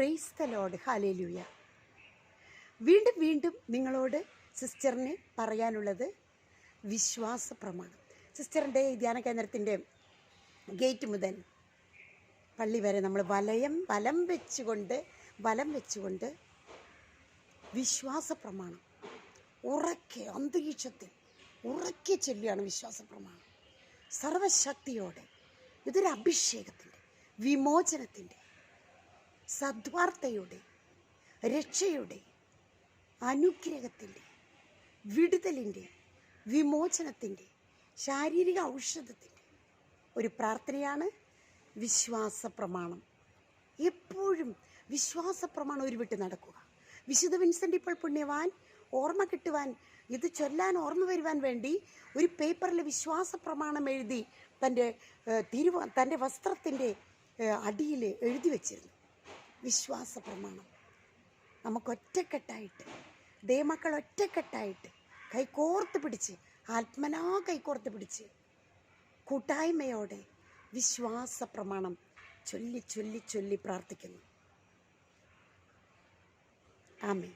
Praise the load hallelujah വീണ്ടും വീണ്ടും നിങ്ങളോട് സിസ്റ്ററിന് പറയാനുള്ളത് വിശ്വാസ പ്രമാണം സിസ്റ്ററിന്റെ ധ്യാന കേന്ദ്രത്തിന്റെ ഗേറ്റ് മുതൽ പള്ളി വരെ നമ്മൾ വലയം വലം വെച്ചുകൊണ്ട് വലം വെച്ചുകൊണ്ട് വിശ്വാസ പ്രമാണം ഉറക്കെ അന്തരീക്ഷത്തിൽ ഉറക്കെ ചൊല്ലിയാണ് വിശ്വാസ പ്രമാണം സർവശക്തിയോടെ ഇതൊരു അഭിഷേകത്തിന്റെ വിമോചനത്തിന്റെ സദ്വാർത്തയുടെ രക്ഷയുടെ അനുഗ്രഹത്തിന്റെ വിടുതലിന്റെ വിമോചനത്തിന്റെ ശാരീരിക ഔഷധത്തിന്റെ ഒരു പ്രാർത്ഥനയാണ് വിശ്വാസ പ്രമാണം. എപ്പോഴും വിശ്വാസ പ്രമാണം ഉരുവിട്ട് നടക്കുക. വിശുദ്ധ വിൻസെന്റ് ഇപ്പോൾ പുണ്യവാൻ ഓർമ്മ കിട്ടുവാൻ ഇത് ചൊല്ലാൻ ഓർമ്മ വരുവാൻ വേണ്ടി ഒരു പേപ്പറിൽ വിശ്വാസ പ്രമാണം എഴുതി തന്റെ തിരുവ തന്റെ വസ്ത്രത്തിന്റെ അടിയിൽ എഴുതി വച്ചിരുന്നു. വിശ്വാസ പ്രമാണം നമുക്ക് ഒറ്റക്കെട്ടായിട്ട് ദൈവമക്കൾ ഒറ്റക്കെട്ടായിട്ട് കൈകോർത്ത് പിടിച്ച് ആത്മനാ കൈകോർത്ത് പിടിച്ച് കൂട്ടായ്മയോടെ വിശ്വാസ പ്രമാണം ചൊല്ലി ചൊല്ലി ചൊല്ലി പ്രാർത്ഥിക്കുന്നു. ആമേ